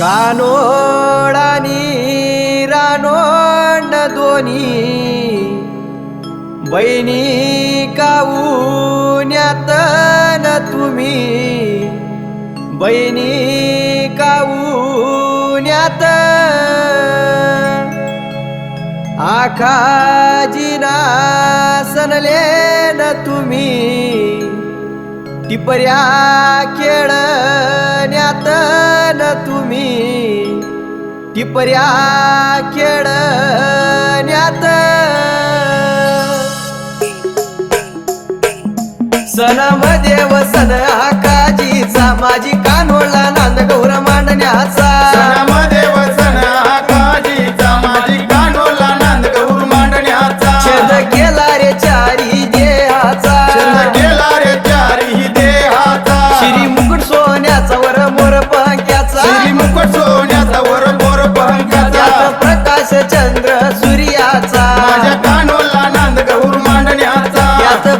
कानोडानी रानोंड दोन्ही बहिणी काऊन्यात न तुम्ही? बहिणी काऊन्यात आखा जिना सनले न तुम्ही? टिपऱ्या खेळण्यात न तुम्ही. टिपऱ्या खेळण्यात. सणामध्ये देव आकाजीचा माझी कानोळा नांद गौर प्रकाश चंद्र सूर्याचा. माझ्या कानोला नांद गौर मांडण्याचा.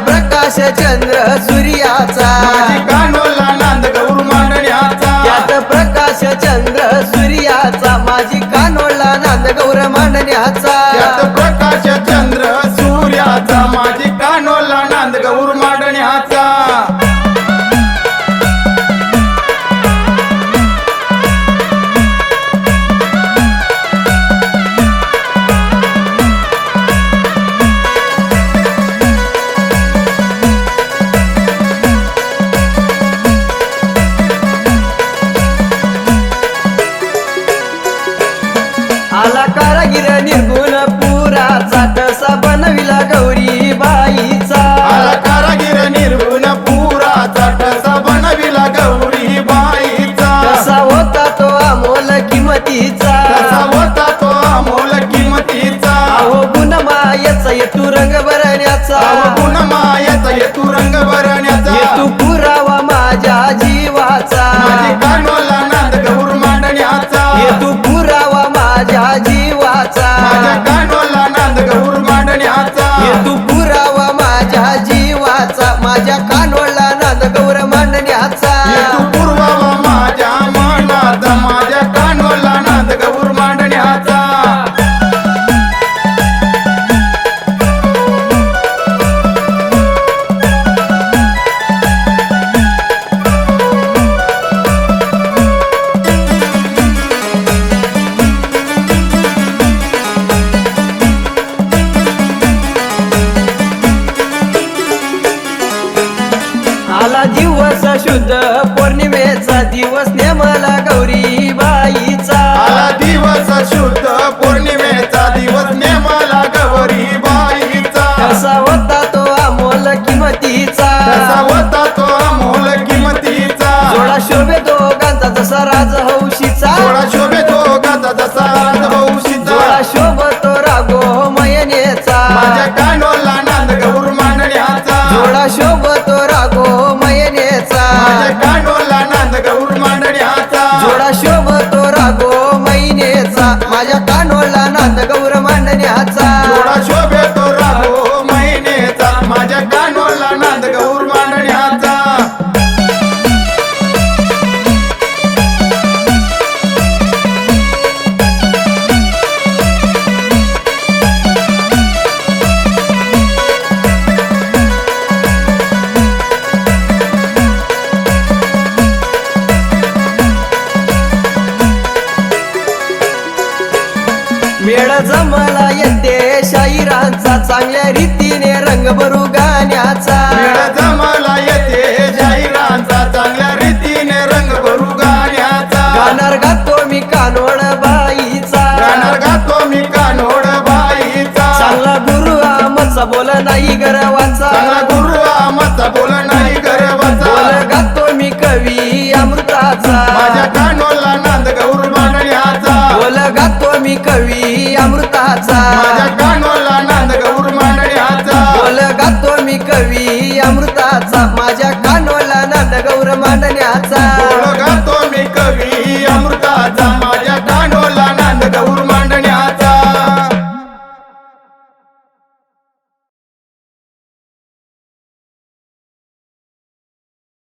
प्रकाश चंद्र सूर्याचा. माझी कानोला माझ्या जीवाचा. माझ्या कानोला नांद गौर मांडण्याचा येतू पुरावा माझ्या जीवाचा. माझ्या कानोळला नांद गौर मांडण्याचा आला दिवस शुद्ध पौर्णिमेचा दिवस नेमला गौरी बाईचा आला दिवस शुद्ध पौर्णिमे माझ्या कानोला नांद मेळ जमला येते. शाहिरांचा चांगल्या रीतीने रंग भरू गाण्याचा. मेळ जमाला येते. जाहिरांचा चांगल्या रीतीने रंग भरू गाण्याचा. गाणार गातो मी कानोड बाईचा. गाणार गातो मी कानोड बाईचा. चांगला गुरु आमचा बोल नाही गरवाचा. चांगला गुरु आमचा बोल नाही बोल गर्वाचा गातो मी कवी अमृताचा. माझ्या कान कवी अमृताचा. माझ्या कानोला नांद गौर मांडण्याचा बोल गातो मी कवी.